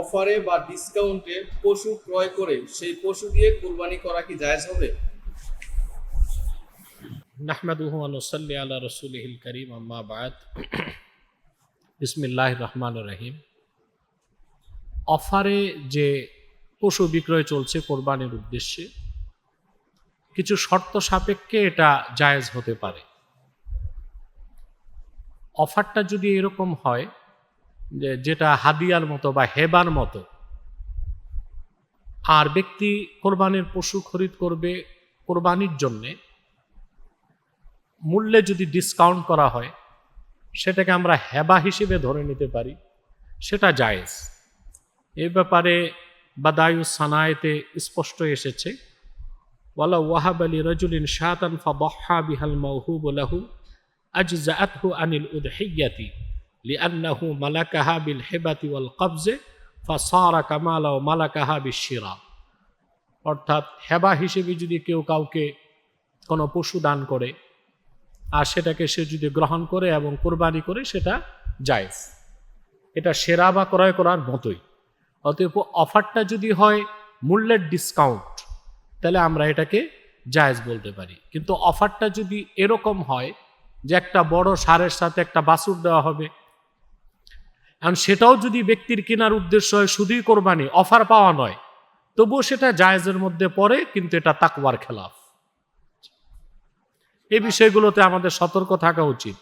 অফারে বা ডিসকাউন্টে পশু ক্রয় করে সেই পশু দিয়ে কুরবানি করা কি জায়েজ হবে? নাহমাদুহু ওয়া নুসাল্লি আলা রাসূলিহিল কারীম, আম্মা বাদ। বিসমিল্লাহির রহমানির রহিম। অফারে যে পশু বিক্রয় চলছে কোরবানির উদ্দেশ্যে, কিছু শর্ত সাপেক্ষে এটা জায়েজ হতে পারে। অফারটা যদি এরকম হয় যে যেটা হাদিয়ার মতো বা হেবার মতো। আর ব্যক্তি কোরবানির পশু খরিদ করবে কোরবানির জন্যে, মূল্যে যদি ডিসকাউন্ট করা হয়, সেটাকে আমরা হেবা হিসেবে ধরে নিতে পারি, সেটা জায়েজ। এ ব্যাপারে বাদায়ু সানায়েতে স্পষ্ট এসেছে, ওয়ালা ওয়াহাব আলী রজুলিন শাতান ফাদহা বিহাল মাওহুব লাহু আজজাআতহু আনিল উদহিয়াতি। লিআন্নাহু মালাকাহা বিল হিবাতি ওয়াল কবজে ফাসারা কামালা ও মালাকাহা বিশিরা অর্থাৎ হেবা হিসেবে যদি কেউ কাউকে কোনো পশু দান করে, আর সেটাকে সে যদি গ্রহণ করে এবং কোরবানি করে, সেটা জায়েজ। এটা সেরা বা ক্রয় করার মতোই। অতএব অফারটা যদি হয় মূল্যের ডিসকাউন্ট তাহলে আমরা এটাকে জায়েজ বলতে পারি। কিন্তু অফারটা যদি এরকম হয় যে একটা বড় সারের সাথে একটা বাসুর দেওয়া হবে এখন সেটাও যদি ব্যক্তির কেনার উদ্দেশ্য হয়, শুধুই কোরবানি, অফার পাওয়া নয়। তবুও সেটা জায়েজের মধ্যে পড়ে, কিন্তু এটা তাকওয়ার খেলাফ। এই বিষয়গুলোতে আমাদের সতর্ক থাকা উচিত।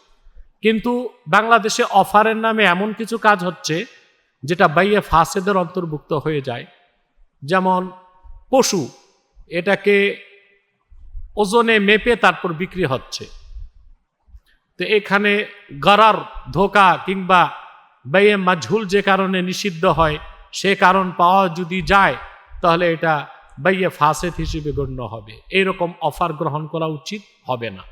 কিন্তু বাংলাদেশে অফারের নামে এমন কিছু কাজ হচ্ছে, যেটা বাইয়ে ফাসেদের অন্তর্ভুক্ত হয়ে যায়। যেমন পশু, এটাকে ওজনে মেপে তারপর বিক্রি হচ্ছে। তো এখানে গড়ার ধোকা কিংবা বাইয়ে মাঝুল যে কারণে নিষিদ্ধ হয়, সে কারণ পাওয়া যদি যায়, তাহলে এটা বাইয়ে ফাসেদ হিসেবে গণ্য হবে। এরকম অফার গ্রহণ করা উচিত হবে না।